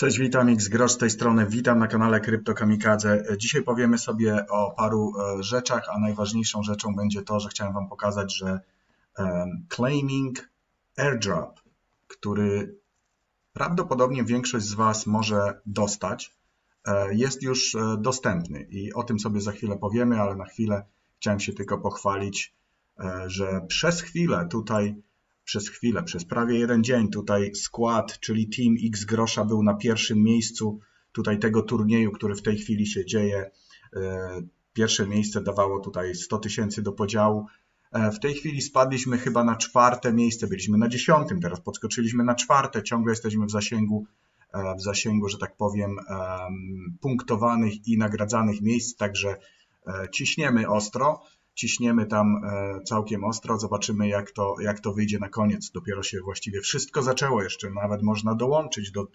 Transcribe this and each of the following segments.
Cześć, witam X Grosz z tej strony, witam na kanale Krypto Kamikadze. Dzisiaj powiemy sobie o paru e, rzeczach, a najważniejszą rzeczą będzie to, że chciałem Wam pokazać, że claiming airdrop, który prawdopodobnie większość z Was może dostać, e, jest już e, dostępny i o tym sobie za chwilę powiemy, ale na chwilę chciałem się tylko pochwalić, że przez chwilę tutaj przez chwilę, przez prawie jeden dzień tutaj skład, czyli Team X Grosza był na pierwszym miejscu tutaj tego turnieju, który w tej chwili się dzieje. E, pierwsze miejsce dawało tutaj 100 tysięcy do podziału. E, w tej chwili spadliśmy chyba na czwarte miejsce, byliśmy na dziesiątym, teraz podskoczyliśmy na czwarte, ciągle jesteśmy w zasięgu, e, w zasięgu, że tak powiem, punktowanych i nagradzanych miejsc, także ciśniemy ostro ciśniemy tam e, całkiem ostro, zobaczymy jak to, jak to wyjdzie na koniec. Dopiero się właściwie wszystko zaczęło jeszcze, nawet można dołączyć do,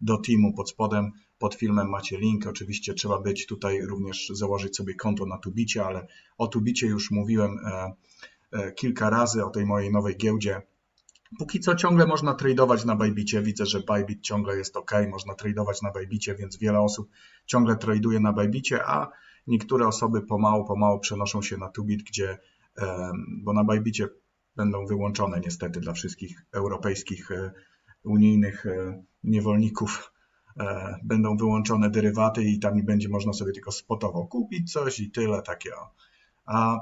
do teamu pod spodem, pod filmem macie link. Oczywiście trzeba być tutaj również założyć sobie konto na Tubicie, ale o Tubicie już mówiłem e, e, kilka razy o tej mojej nowej giełdzie. Póki co ciągle można tradować na Bybicie. Widzę, że Bybit ciągle jest ok, można tradować na Bybicie, więc wiele osób ciągle traduje na Bybicie, a Niektóre osoby pomału, pomału przenoszą się na Tubit, gdzie, bo na Bybicie będą wyłączone niestety dla wszystkich europejskich, e, unijnych e, niewolników e, będą wyłączone derywaty i tam będzie można sobie tylko spotowo kupić coś i tyle takie. A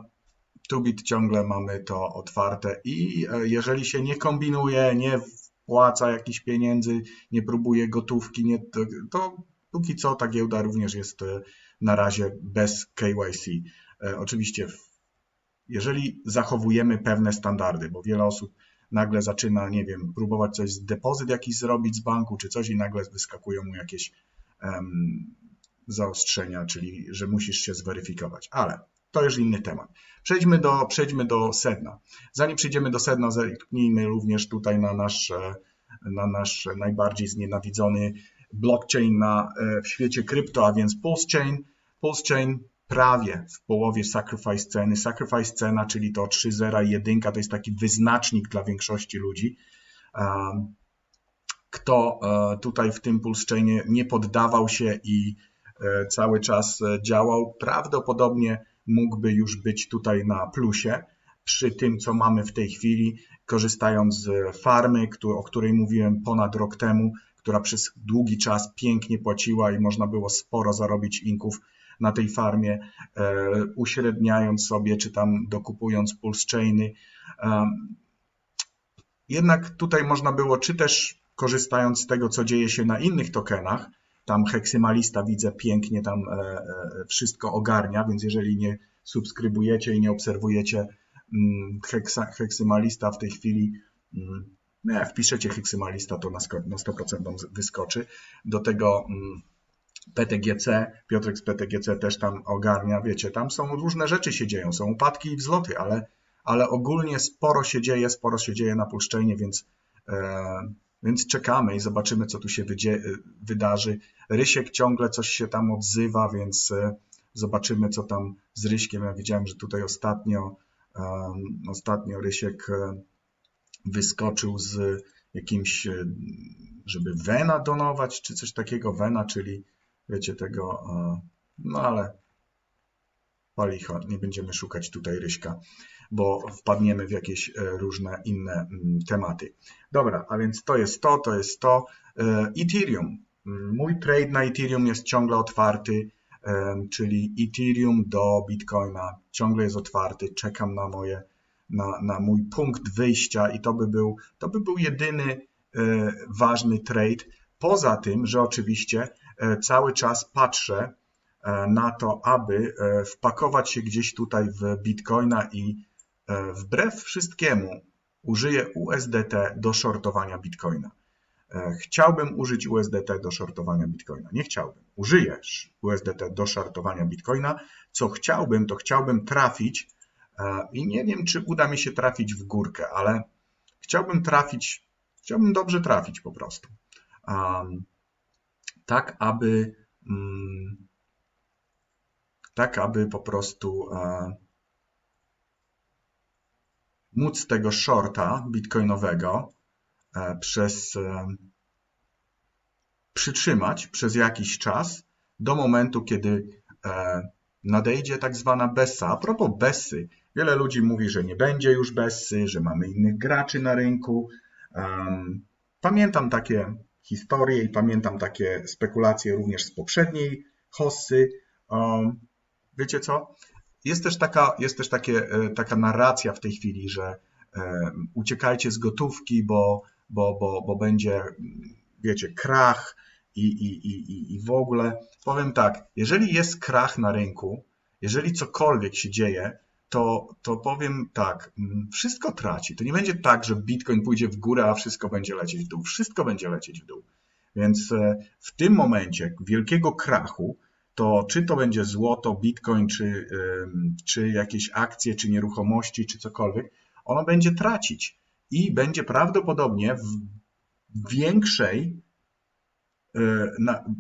Tubit ciągle mamy to otwarte i jeżeli się nie kombinuje, nie wpłaca jakichś pieniędzy, nie próbuje gotówki, nie, to, to póki co ta giełda również jest na razie bez KYC. E, oczywiście, jeżeli zachowujemy pewne standardy, bo wiele osób nagle zaczyna, nie wiem, próbować coś z depozyt jakiś zrobić z banku czy coś i nagle wyskakują mu jakieś um, zaostrzenia, czyli że musisz się zweryfikować. Ale to już inny temat. Przejdźmy do, przejdźmy do sedna. Zanim przejdziemy do sedna, zerknijmy również tutaj na nasz, na nasz najbardziej znienawidzony blockchain na, e, w świecie krypto, a więc PulseChain. PulseChain prawie w połowie sacrifice ceny. Sacrifice cena, czyli to 3, 0 i 1, to jest taki wyznacznik dla większości ludzi. Kto e, tutaj w tym PulseChainie nie poddawał się i e, cały czas działał, prawdopodobnie mógłby już być tutaj na plusie przy tym, co mamy w tej chwili, korzystając z farmy, o której mówiłem ponad rok temu, która przez długi czas pięknie płaciła i można było sporo zarobić inków na tej farmie, e, uśredniając sobie, czy tam dokupując pulse chainy. Jednak tutaj można było, czy też korzystając z tego, co dzieje się na innych tokenach, tam heksymalista widzę pięknie tam e, e, wszystko ogarnia, więc jeżeli nie subskrybujecie i nie obserwujecie mm, heksymalista w tej chwili mm, jak wpiszecie heksymalista, to na 100% wyskoczy. Do tego mm, PTGC, Piotrek z PTGC też tam ogarnia, wiecie, tam są różne rzeczy się dzieją, są upadki i wzloty, ale, ale ogólnie sporo się dzieje, sporo się dzieje na Pulszczejnie, więc, e, więc czekamy i zobaczymy, co tu się wydzie, wydarzy. Rysiek ciągle coś się tam odzywa, więc e, zobaczymy, co tam z Ryśkiem. Ja widziałem, że tutaj ostatnio, e, ostatnio Rysiek e, wyskoczył z jakimś, e, żeby Wena donować, czy coś takiego, Wena, czyli wiecie tego, e, no ale palicho, nie będziemy szukać tutaj Ryśka, bo wpadniemy w jakieś e, różne inne mm, tematy. Dobra, a więc to jest to, to jest to. Ethereum. Mój trade na Ethereum jest ciągle otwarty, czyli Ethereum do Bitcoina ciągle jest otwarty. Czekam na moje na, na mój punkt wyjścia i to by był, to by był jedyny e, ważny trade. Poza tym, że oczywiście e, cały czas patrzę e, na to, aby wpakować się gdzieś tutaj w Bitcoina i wbrew wszystkiemu użyję USDT do shortowania Bitcoina. Chciałbym użyć USDT do shortowania Bitcoina. Nie chciałbym. Użyjesz USDT do shortowania Bitcoina. Co chciałbym, to chciałbym trafić I nie wiem, czy uda mi się trafić w górkę, ale chciałbym trafić, chciałbym dobrze trafić po prostu. Tak, aby mm, tak, aby po prostu e, móc tego shorta bitcoinowego e, przez przytrzymać przez jakiś czas do momentu, kiedy e, nadejdzie tak zwana Bessa. A propos Bessy, wiele ludzi mówi, że nie będzie już Bessy, że mamy innych graczy na rynku. Pamiętam takie historie i pamiętam takie spekulacje również z poprzedniej hossy. Wiecie co? Jest też taka, jest też takie, e, taka narracja w tej chwili, że um, uciekajcie z gotówki, bo, bo, bo, bo będzie, wiecie, krach i, i, i, i w ogóle. Powiem tak, jeżeli jest krach na rynku, jeżeli cokolwiek się dzieje, to, to powiem tak, mm, wszystko traci. To nie będzie tak, że Bitcoin pójdzie w górę, a wszystko będzie lecieć w dół. Wszystko będzie lecieć w dół. Więc e, w tym momencie wielkiego krachu, to czy to będzie złoto, bitcoin, czy, czy jakieś akcje, czy nieruchomości, czy cokolwiek, ono będzie tracić i będzie prawdopodobnie w większej, e,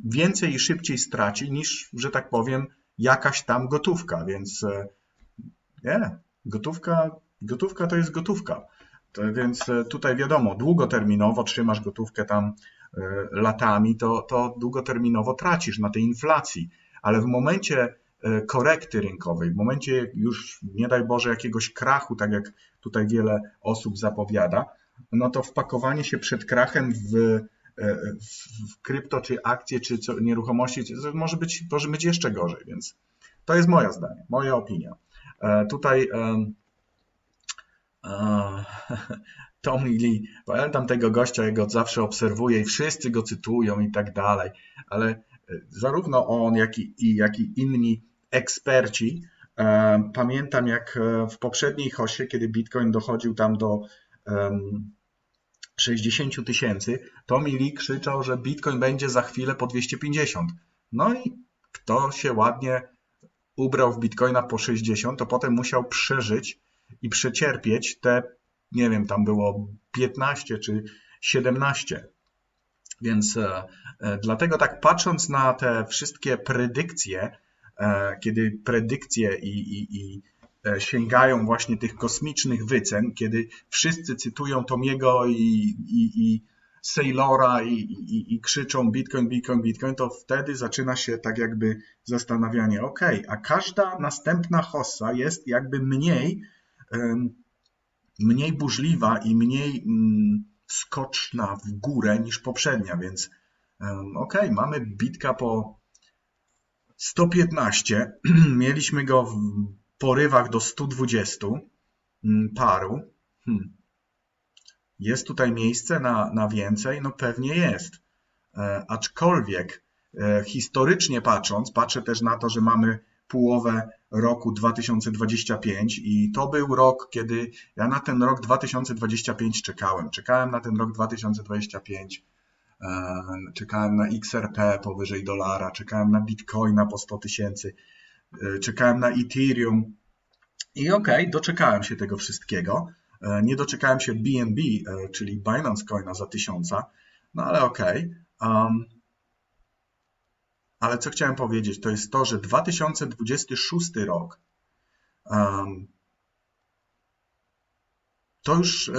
więcej i szybciej straci niż, że tak powiem, jakaś tam gotówka, więc e, nie, gotówka, gotówka to jest gotówka. To, więc tutaj wiadomo, długoterminowo trzymasz gotówkę tam E, latami, to, to długoterminowo tracisz na tej inflacji. Ale w momencie e, korekty rynkowej, w momencie już nie daj Boże jakiegoś krachu, tak jak tutaj wiele osób zapowiada, no to wpakowanie się przed krachem w, e, w, krypto, czy akcje, czy nieruchomości może być, może być jeszcze gorzej, więc to jest moje zdanie, moja opinia. Tutaj Tommy Lee, pamiętam tego gościa, ja go zawsze obserwuję i wszyscy go cytują i tak dalej, ale e, zarówno on, jak i, jak i inni eksperci, e, pamiętam jak e, w poprzedniej hosie, kiedy Bitcoin dochodził tam do e, 60 tysięcy, Tommy Lee krzyczał, że Bitcoin będzie za chwilę po 250. No i kto się ładnie ubrał w Bitcoina po 60, to potem musiał przeżyć i przecierpieć te nie wiem, tam było 15 czy 17. Więc e, e, dlatego tak patrząc na te wszystkie predykcje, e, kiedy predykcje i, i, i sięgają właśnie tych kosmicznych wycen, kiedy wszyscy cytują Tomiego i, i, i Saylora i, i, i, krzyczą Bitcoin, Bitcoin, Bitcoin, to wtedy zaczyna się tak jakby zastanawianie, ok, a każda następna hossa jest jakby mniej mniej burzliwa i mniej mm, skoczna w górę niż poprzednia, więc ok, mamy bitka po 115, mieliśmy go w porywach do 120 mm, paru. Hmm. Jest tutaj miejsce na, na więcej? No pewnie jest. E, aczkolwiek e, historycznie patrząc, patrzę też na to, że mamy połowę roku 2025 i to był rok, kiedy ja na ten rok 2025 czekałem. Czekałem na ten rok 2025, e, czekałem na XRP powyżej dolara, czekałem na Bitcoina po 100 tysięcy, czekałem na Ethereum i okej, okay, doczekałem się tego wszystkiego. E, nie doczekałem się BNB, czyli Binance Coina za tysiąca, no ale okej. Okay. Um, ale co chciałem powiedzieć, to jest to, że 2026 rok um, to już e,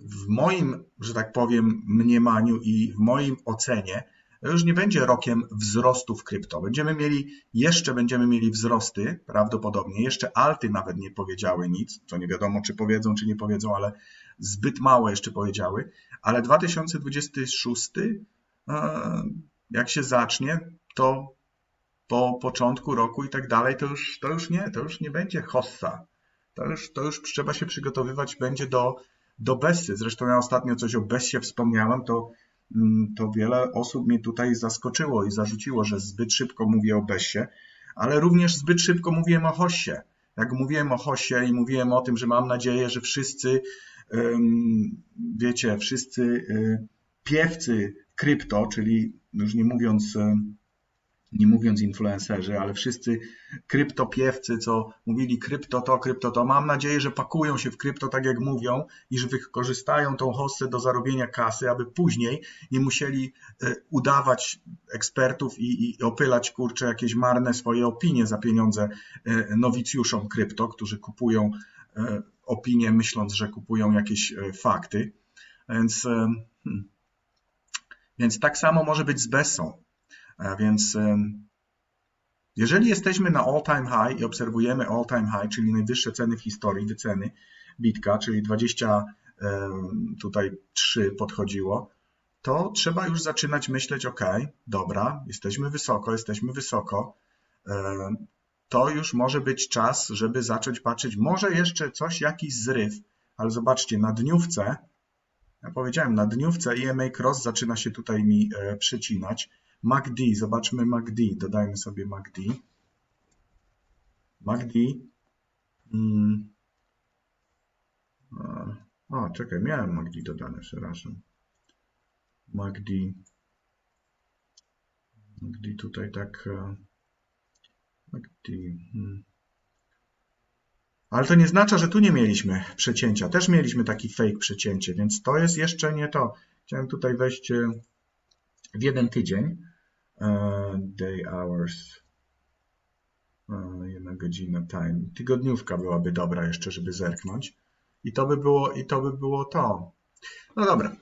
w moim, że tak powiem, mniemaniu i w moim ocenie już nie będzie rokiem wzrostu w krypto. Będziemy mieli, jeszcze będziemy mieli wzrosty, prawdopodobnie, jeszcze alty nawet nie powiedziały nic, co nie wiadomo, czy powiedzą, czy nie powiedzą, ale zbyt mało jeszcze powiedziały, ale 2026, e, jak się zacznie, to po początku roku i tak dalej, to już, to już nie, to już nie będzie hossa. To już, to już trzeba się przygotowywać będzie do, do Bessy. Zresztą ja ostatnio coś o Bessie wspomniałem, to, to wiele osób mnie tutaj zaskoczyło i zarzuciło, że zbyt szybko mówię o Bessie, ale również zbyt szybko mówiłem o Hossie. Jak mówiłem o Hossie i mówiłem o tym, że mam nadzieję, że wszyscy, wiecie, wszyscy y, piewcy krypto, czyli już nie mówiąc nie mówiąc influencerzy, ale wszyscy kryptopiewcy, co mówili krypto to, krypto to, mam nadzieję, że pakują się w krypto tak jak mówią i że wykorzystają tą hossę do zarobienia kasy, aby później nie musieli e, udawać ekspertów i, i opylać kurcze jakieś marne swoje opinie za pieniądze e, nowicjuszom krypto, którzy kupują e, opinie myśląc, że kupują jakieś fakty. Więc hmm, Więc tak samo może być z Bessą. A Więc jeżeli jesteśmy na all-time high i obserwujemy all-time high, czyli najwyższe ceny w historii, wyceny bitka, czyli 20 em, tutaj 3 podchodziło, to trzeba już zaczynać myśleć, ok, dobra, jesteśmy wysoko, jesteśmy wysoko, to już może być czas, żeby zacząć patrzeć, może jeszcze coś, jakiś zryw, ale zobaczcie, na dniówce, ja powiedziałem, na dniówce EMA Cross zaczyna się tutaj mi e, przecinać. MACD, zobaczmy MACD, dodajmy sobie MACD. MACD. Mm. E, czekaj, miałem MACD dodane, przepraszam. MACD. MACD tutaj tak... e, MACD. Hmm. Ale to nie znaczy, że tu nie mieliśmy przecięcia. Też mieliśmy taki fake przecięcie, więc to jest jeszcze nie to. Chciałem tutaj wejść e, w jeden tydzień. E, Day hours. E, Jedna godzina time. Tygodniówka byłaby dobra jeszcze, żeby zerknąć. I to by było, i to by było to. No dobra.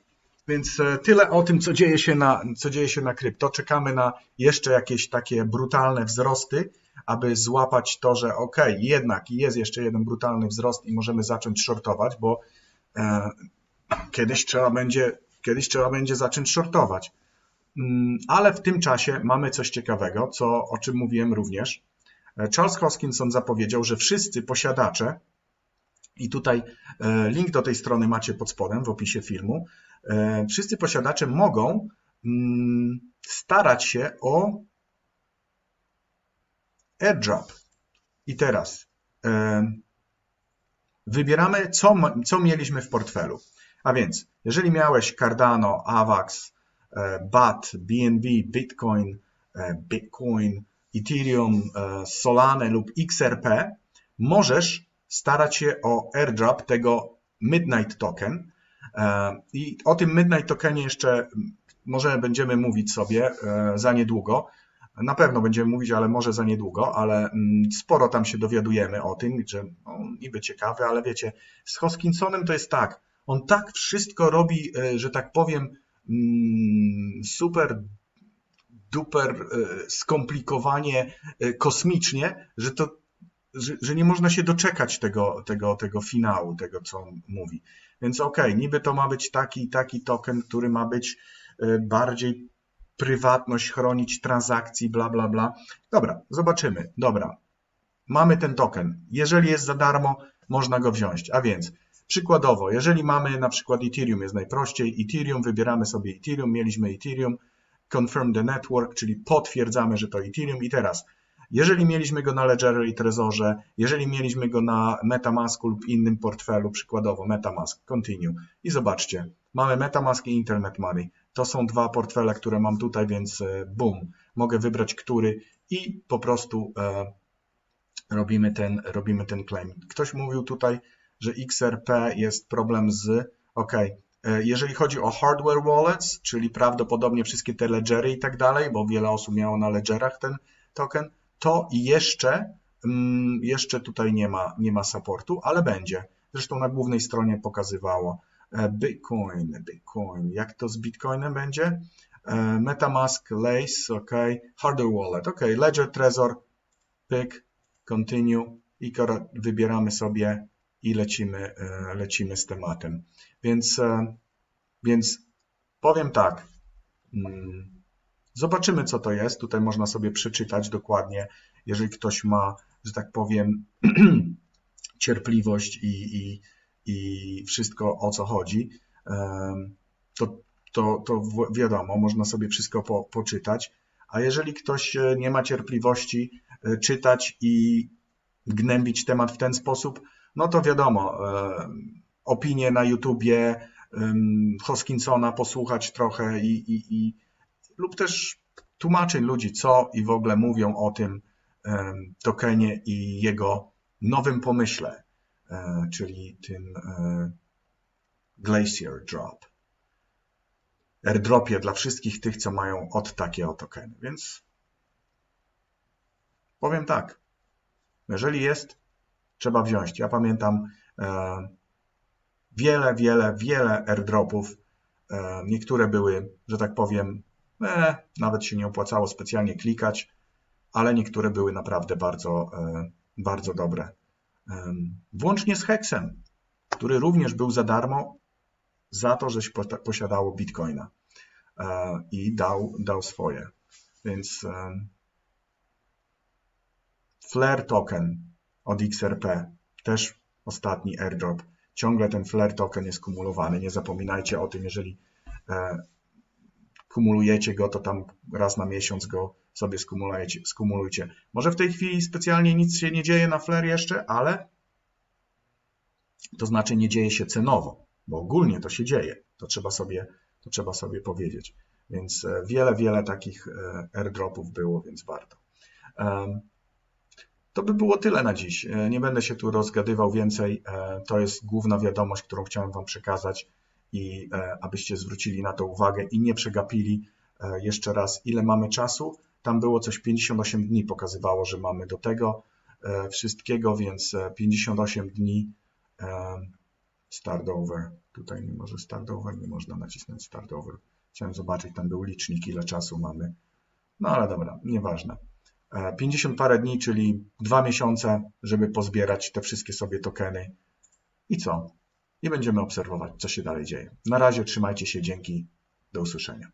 Więc e, tyle o tym, co dzieje się na, co dzieje się na krypto. Czekamy na jeszcze jakieś takie brutalne wzrosty, aby złapać to, że ok, jednak jest jeszcze jeden brutalny wzrost i możemy zacząć shortować, bo e, kiedyś trzeba będzie, kiedyś trzeba będzie zacząć shortować. Mm, Ale w tym czasie mamy coś ciekawego, co, o czym mówiłem również. E, Charles Hoskinson zapowiedział, że wszyscy posiadacze, i tutaj e, link do tej strony macie pod spodem w opisie filmu, e, wszyscy posiadacze mogą mm, starać się o airdrop. I teraz wybieramy, co, co mieliśmy w portfelu. A więc, jeżeli miałeś Cardano, AVAX, BAT, BNB, Bitcoin, e, Bitcoin, Ethereum, e, Solana lub XRP, możesz starać się o airdrop tego Midnight Token. E, I o tym Midnight Tokenie jeszcze może będziemy mówić sobie e, za niedługo. Na pewno będziemy mówić, ale może za niedługo, ale mm, sporo tam się dowiadujemy o tym, że no, niby ciekawe, ale wiecie, z Hoskinsonem to jest tak, on tak wszystko robi, e, że tak powiem, super duper e, skomplikowanie e, kosmicznie, że to że, że nie można się doczekać tego, tego, tego finału, tego co on mówi. Więc okej, niby to ma być taki taki token, który ma być e, bardziej prywatność chronić transakcji, bla, bla, bla. Dobra, zobaczymy. Dobra, mamy ten token. Jeżeli jest za darmo, można go wziąć. A więc przykładowo, jeżeli mamy na przykład Ethereum jest najprościej, Ethereum, wybieramy sobie Ethereum, mieliśmy Ethereum, confirm the network, czyli potwierdzamy, że to Ethereum i teraz jeżeli mieliśmy go na Ledgerze i Trezorze, jeżeli mieliśmy go na Metamasku lub innym portfelu, przykładowo Metamask, Continue i zobaczcie, mamy Metamask i Internet Money. To są dwa portfele, które mam tutaj, więc e, boom, mogę wybrać który i po prostu e, robimy ten, robimy ten claim. Ktoś mówił tutaj, że XRP jest problem z, ok, jeżeli chodzi o hardware wallets, czyli prawdopodobnie wszystkie te ledgery i tak dalej, bo wiele osób miało na ledgerach ten token, to jeszcze, mm, jeszcze tutaj nie ma, nie ma supportu, ale będzie. Zresztą na głównej stronie pokazywało E, Bitcoin, Bitcoin. Jak to z Bitcoinem będzie? E, Metamask, Lace, ok, hardware wallet, ok, Ledger, Trezor, pyk, continue i wybieramy sobie i lecimy, e, lecimy z tematem. Więc, e, więc powiem tak. mm, Zobaczymy, co to jest. Tutaj można sobie przeczytać dokładnie, jeżeli ktoś ma, że tak powiem, cierpliwość i, i, i wszystko o co chodzi, em, to, to, to wiadomo, można sobie wszystko po, poczytać. A jeżeli ktoś e, nie ma cierpliwości e, czytać i gnębić temat w ten sposób, no to wiadomo, e, opinie na YouTubie, Hoskinsona posłuchać trochę i, i, i lub też tłumaczeń ludzi, co i w ogóle mówią o tym tokenie i jego nowym pomyśle, e, czyli tym e, Glacier Drop. Airdropie dla wszystkich tych, co mają od takie o tokeny. Więc powiem tak, jeżeli jest, trzeba wziąć. Ja pamiętam e, wiele, wiele, wiele airdropów E, Niektóre były, że tak powiem, e, nawet się nie opłacało specjalnie klikać, ale niektóre były naprawdę bardzo, e, bardzo dobre. Włącznie z Hexem, który również był za darmo za to, pota- posiadało Bitcoina i dał, dał swoje. Więc Flare token od XRP, też ostatni airdrop. Ciągle ten Flare token jest kumulowany. Nie zapominajcie o tym, jeżeli e, kumulujecie go, to tam raz na miesiąc go sobie skumulujecie. skumulujcie. Może w tej chwili specjalnie nic się nie dzieje na Flare jeszcze, ale to znaczy nie dzieje się cenowo, bo ogólnie to się dzieje. To trzeba sobie, to trzeba sobie powiedzieć. Więc e, wiele, wiele takich e, airdropów było, więc warto. To by było tyle na dziś. E, Nie będę się tu rozgadywał więcej. E, To jest główna wiadomość, którą chciałem Wam przekazać i e, abyście zwrócili na to uwagę i nie przegapili jeszcze raz, ile mamy czasu. Tam było coś 58 dni pokazywało, że mamy do tego wszystkiego, więc e, 58 dni start over. Tutaj nie może start over, nie można nacisnąć start over. Chciałem zobaczyć, tam był licznik, ile czasu mamy. No ale dobra, nieważne. E, 50 parę dni, czyli dwa miesiące, żeby pozbierać te wszystkie sobie tokeny. I co? I będziemy obserwować, co się dalej dzieje. Na razie trzymajcie się, dzięki, do usłyszenia.